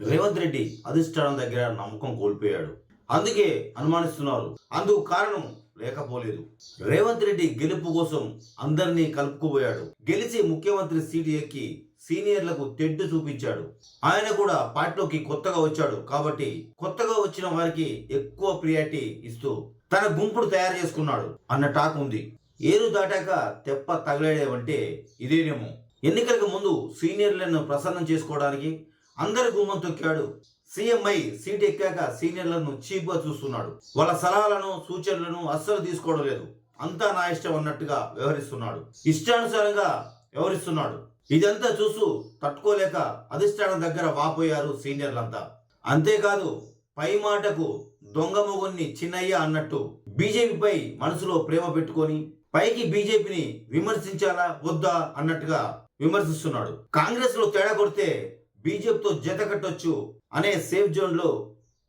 రేవంత్ రెడ్డి అధిష్టానం దగ్గర నమ్మకం కోల్పోయాడు. అందుకే అనుమానిస్తున్నారు. అందుకు కారణం లేకపోలేదు. రేవంత్ రెడ్డి గెలుపు కోసం అందరినీ కలుపుకుపోయాడు. గెలిచి ముఖ్యమంత్రి సీటు ఎక్కి సీనియర్లకు తెడ్డు చూపించాడు. ఆయన కూడా పార్టీలోకి కొత్తగా వచ్చాడు కాబట్టి కొత్తగా వచ్చిన వారికి ఎక్కువ ప్రియారిటీ ఇస్తూ తన గుంపుడు తయారు చేసుకున్నాడు అన్న టాక్ ఉంది. ఏరు దాటాక తెప్ప తగలేడేవంటే ఇదేనేమో. ఎన్నికలకు ముందు సీనియర్లను ప్రసన్నం చేసుకోవడానికి అందరి గుమ్మం తొక్కాడు. సీఎంఐ సీట్ ఎక్కాక సీనియర్లను చీప్గా చూస్తున్నాడు. వాళ్ళ సలహాలను సూచనలను అస్సలు తీసుకోవడం లేదు. అంతా నా ఇష్టం అన్నట్టుగా వ్యవహరిస్తున్నాడు. ఇష్టానుసారంగా వ్యవహరిస్తున్నాడు. ఇదంతా చూస్తూ తట్టుకోలేక అధిష్టానం దగ్గర వాపోయారు సీనియర్లంతా. అంతేకాదు పై మాటకు దొంగ మొగుణ్ణి చిన్నయ్య అన్నట్టు బీజేపీపై మనసులో ప్రేమ పెట్టుకొని పైకి బీజేపీని విమర్శించాలా వద్దా అన్నట్టుగా విమర్శిస్తున్నాడు. కాంగ్రెస్లో తేడా కొడితే బీజేపీతో జత కట్టొచ్చు అనే సేఫ్ జోన్లో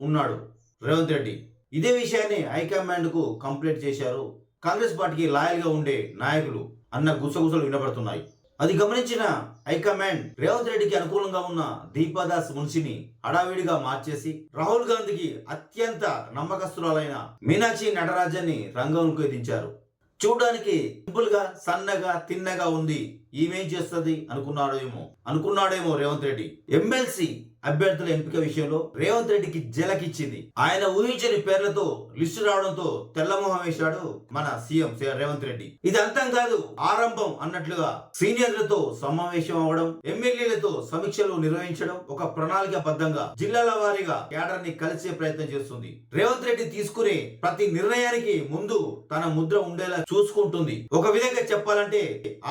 ఉన్నాడు రేవంత్ రెడ్డి. ఇదే విషయాన్ని హైకమాండ్కు కంప్లైంట్ చేశారు. కాంగ్రెస్ పార్టీకి లాయల్గా ఉండే నాయకులు అన్న గుసగుసలు వినబడుతున్నాయి. అది గమనించిన హైకమాండ్ రేవంత్ రెడ్డికి అనుకూలంగా ఉన్న దీపాదాస్ మున్సిని హడావిడిగా మార్చేసి రాహుల్ గాంధీకి అత్యంత నమ్మకస్తురాలైన మీనాక్షి నటరాజన్ని రంగంలోకి దించారు చూడడానికి సింపుల్గా సన్నగా తిన్నగా ఉంది ఈమెం చేస్తుంది అనుకున్నాడేమో అనుకున్నాడేమో రేవంత్ రెడ్డి. ఎమ్మెల్సీ అభ్యర్థుల ఎంపిక విషయంలో రేవంత్ రెడ్డికి జలకిచ్చింది. ఆయన ఊహించని పేర్లతో లిస్టు రావడంతో తెల్లమొహం వేశాడు మన సీఎం రేవంత్ రెడ్డి. ఇది అంతం కాదు ఆరంభం అన్నట్లుగా సీనియర్లతో సమావేశం అవ్వడం ఎమ్మెల్యేలతో సమీక్షలు నిర్వహించడం ఒక ప్రణాళిక బద్దంగా జిల్లాల వారీగా కేడర్ని కలిసే ప్రయత్నం చేస్తుంది. రేవంత్ రెడ్డి తీసుకునే ప్రతి నిర్ణయానికి ముందు తన ముద్ర ఉండేలా చూసుకుంటుంది. ఒక విధంగా చెప్పాలంటే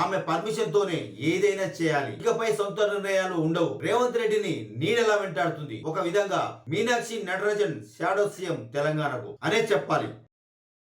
ఆమె పర్మిషన్ తోనే ఏదైనా చేయాలి. ఇకపై సొంత నిర్ణయాలు ఉండవు. రేవంత్ రెడ్డిని నీడెలా వెంటాడుతుంది. ఒక విధంగా మీనాక్షి నటరాజన్ షాడో సీఎం తెలంగాణకు. అనే చెప్పాలి.